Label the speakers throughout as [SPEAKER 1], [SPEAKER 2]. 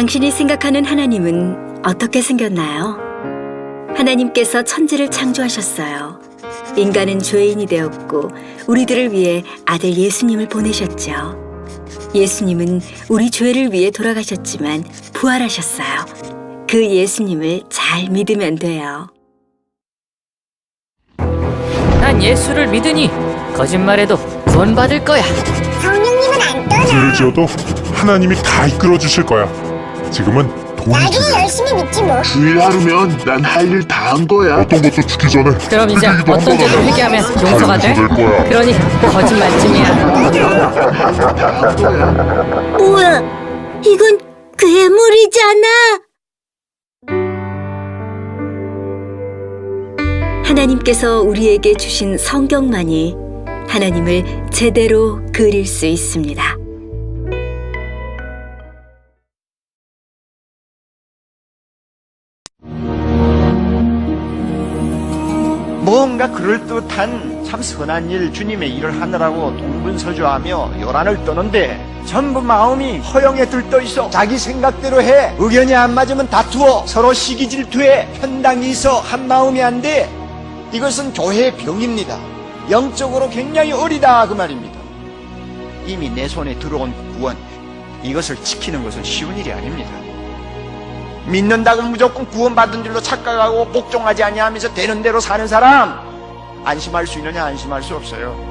[SPEAKER 1] 당신이 생각하는 하나님은 어떻게 생겼나요? 하나님께서 천지를 창조하셨어요. 인간은 죄인이 되었고 우리들을 위해 아들 예수님을 보내셨죠. 예수님은 우리 죄를 위해 돌아가셨지만 부활하셨어요. 그 예수님을 잘 믿으면 돼요.
[SPEAKER 2] 난 예수를 믿으니 거짓말해도 구원받을 거야.
[SPEAKER 3] 성령님은 안 떠나.
[SPEAKER 4] 죄를 지어도 하나님이 다 이끌어 주실 거야. 지금은 돈이
[SPEAKER 3] 나중에
[SPEAKER 4] 중요해.
[SPEAKER 3] 열심히 믿지 뭐.
[SPEAKER 5] 주일 하루면 난 할 일 다 한 거야.
[SPEAKER 4] 어떤 것도 죽기 전에
[SPEAKER 2] 그럼 이제
[SPEAKER 4] 그
[SPEAKER 2] 어떤
[SPEAKER 4] 한번 하라.
[SPEAKER 2] 회개하면 용서가 돼?
[SPEAKER 4] 될 거야.
[SPEAKER 2] 그러니 거짓말쯤이야.
[SPEAKER 1] 뭐야? 이건 괴물이잖아. 하나님께서 우리에게 주신 성경만이 하나님을 제대로 그릴 수 있습니다.
[SPEAKER 6] 뭔가 그럴듯한 참 선한 일 주님의 일을 하느라고 동분서주하며 요란을 떠는데 전부 마음이 허영에 들떠 있어 자기 생각대로 해. 의견이 안 맞으면 다투어. 서로 시기 질투해 편당이 있어 한 마음이 안 돼. 이것은 교회의 병입니다. 영적으로 굉장히 어리다 그 말입니다. 이미 내 손에 들어온 구원 이것을 지키는 것은 쉬운 일이 아닙니다 믿는다고 무조건 구원받은 줄로 착각하고 복종하지 아니하면서 되는 대로 사는 사람 안심할 수 있느냐 안심할 수 없어요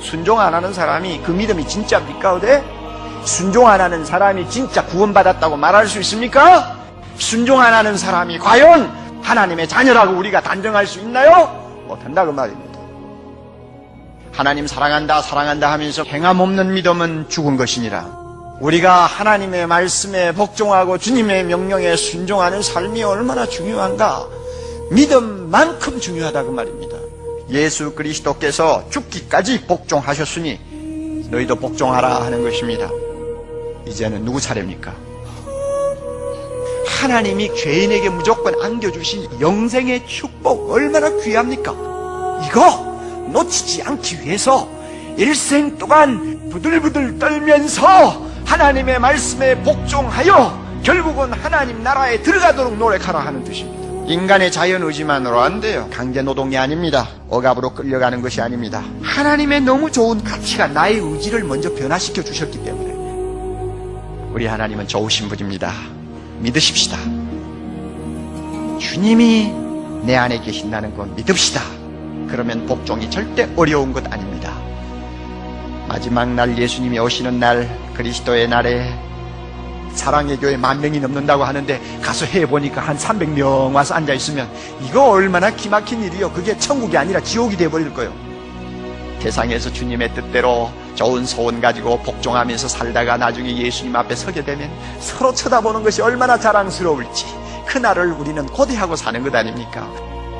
[SPEAKER 6] 순종 안 하는 사람이 그 믿음이 진짜입니까 어데? 순종 안 하는 사람이 진짜 구원받았다고 말할 수 있습니까? 순종 안 하는 사람이 과연 하나님의 자녀라고 우리가 단정할 수 있나요? 못한다 그 말입니다 하나님 사랑한다 사랑한다 하면서 행함 없는 믿음은 죽은 것이니라 우리가 하나님의 말씀에 복종하고 주님의 명령에 순종하는 삶이 얼마나 중요한가? 믿음만큼 중요하다 그 말입니다. 예수 그리스도께서 죽기까지 복종하셨으니 너희도 복종하라 하는 것입니다. 이제는 누구 차례입니까? 하나님이 죄인에게 무조건 안겨주신 영생의 축복 얼마나 귀합니까? 이거 놓치지 않기 위해서 일생 동안 부들부들 떨면서 하나님의 말씀에 복종하여 결국은 하나님 나라에 들어가도록 노력하라 하는 뜻입니다. 인간의 자연 의지만으로 안 돼요. 강제 노동이 아닙니다. 억압으로 끌려가는 것이 아닙니다. 하나님의 너무 좋은 가치가 나의 의지를 먼저 변화시켜 주셨기 때문에 우리 하나님은 좋으신 분입니다. 믿으십시다. 주님이 내 안에 계신다는 건 믿읍시다. 그러면 복종이 절대 어려운 것 아닙니다. 마지막 날 예수님이 오시는 날 그리스도의 날에 사랑의 교회 만 명이 넘는다고 하는데 가서 해보니까 한 300명 와서 앉아있으면 이거 얼마나 기막힌 일이요. 그게 천국이 아니라 지옥이 돼버릴 거예요. 세상에서 주님의 뜻대로 좋은 소원 가지고 복종하면서 살다가 나중에 예수님 앞에 서게 되면 서로 쳐다보는 것이 얼마나 자랑스러울지 그날을 우리는 고대하고 사는 것 아닙니까?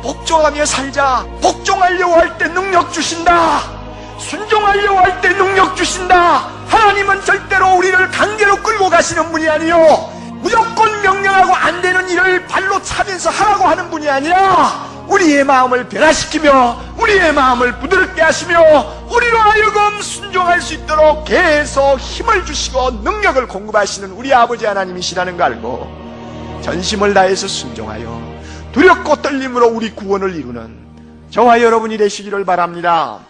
[SPEAKER 6] 복종하며 살자. 복종하려고 할 때 능력 주신다. 순종하려고 할 때 능력 주신다. 하나님은 절대로 우리를 강제로 끌고 가시는 분이 아니요. 무조건 명령하고 안 되는 일을 발로 차면서 하라고 하는 분이 아니라 우리의 마음을 변화시키며 우리의 마음을 부드럽게 하시며 우리로 하여금 순종할 수 있도록 계속 힘을 주시고 능력을 공급하시는 우리 아버지 하나님이시라는 걸 알고 전심을 다해서 순종하여 두렵고 떨림으로 우리 구원을 이루는 저와 여러분이 되시기를 바랍니다.